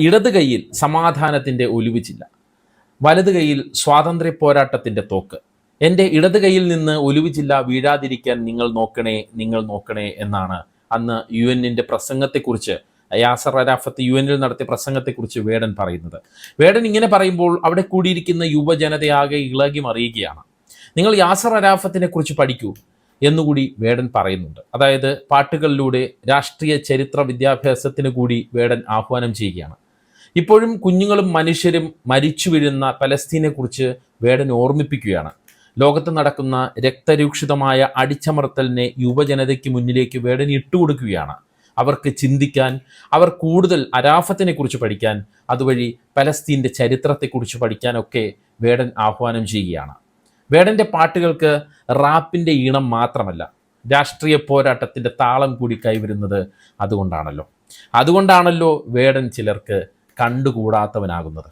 ഇടത് കൈയിൽ സമാധാനത്തിന്റെ ഒലുവിച്ചില്ല വലത് കൈയിൽ സ്വാതന്ത്ര്യ പോരാട്ടത്തിന്റെ തോക്ക്. എന്റെ ഇടത് കൈയിൽ നിന്ന് ഒലുവിച്ചില്ല വീഴാതിരിക്കാൻ നിങ്ങൾ നോക്കണേ നിങ്ങൾ നോക്കണേ എന്നാണ് അന്ന് യു എന്നിന്റെ പ്രസംഗത്തെക്കുറിച്ച് യാസർ അരാഫത്ത് യു എന്നിൽ നടത്തിയ പ്രസംഗത്തെക്കുറിച്ച് വേടൻ പറയുന്നത്. വേടൻ ഇങ്ങനെ പറയുമ്പോൾ അവിടെ കൂടിയിരിക്കുന്ന യുവജനതയാകെ ഇളകി മറിയുകയാണ്. നിങ്ങൾ യാസർ അരാഫത്തിനെ കുറിച്ച് പഠിക്കൂ എന്നുകൂടി വേടൻ പറയുന്നുണ്ട്. അതായത് പാട്ടുകളിലൂടെ രാഷ്ട്രീയ ചരിത്ര വിദ്യാഭ്യാസത്തിന് കൂടി വേടൻ ആഹ്വാനം ചെയ്യുകയാണ്. ഇപ്പോഴും കുഞ്ഞുങ്ങളും മനുഷ്യരും മരിച്ചു വീഴുന്ന പലസ്തീനെക്കുറിച്ച് വേടൻ ഓർമ്മിപ്പിക്കുകയാണ്. ലോകത്ത് നടക്കുന്ന രക്തരൂക്ഷിതമായ അടിച്ചമർത്തലിനെ യുവജനതയ്ക്ക് മുന്നിലേക്ക് വേടൻ ഇട്ടുകൊടുക്കുകയാണ്. അവർക്ക് ചിന്തിക്കാൻ അവർ കൂടുതൽ അരാഫത്തിനെ കുറിച്ച് പഠിക്കാൻ അതുവഴി പലസ്തീന്റെ ചരിത്രത്തെക്കുറിച്ച് പഠിക്കാനൊക്കെ വേടൻ ആഹ്വാനം ചെയ്യുകയാണ്. വേടന്റെ പാട്ടുകൾക്ക് റാപ്പിന്റെ ഈണം മാത്രമല്ല രാഷ്ട്രീയ പോരാട്ടത്തിന്റെ താളം കൂടി കൈവരുന്നത് അതുകൊണ്ടാണല്ലോ. അതുകൊണ്ടാണല്ലോ വേടൻ ചിലർക്ക് കണ്ടുകൂടാത്തവനാകുന്നത്.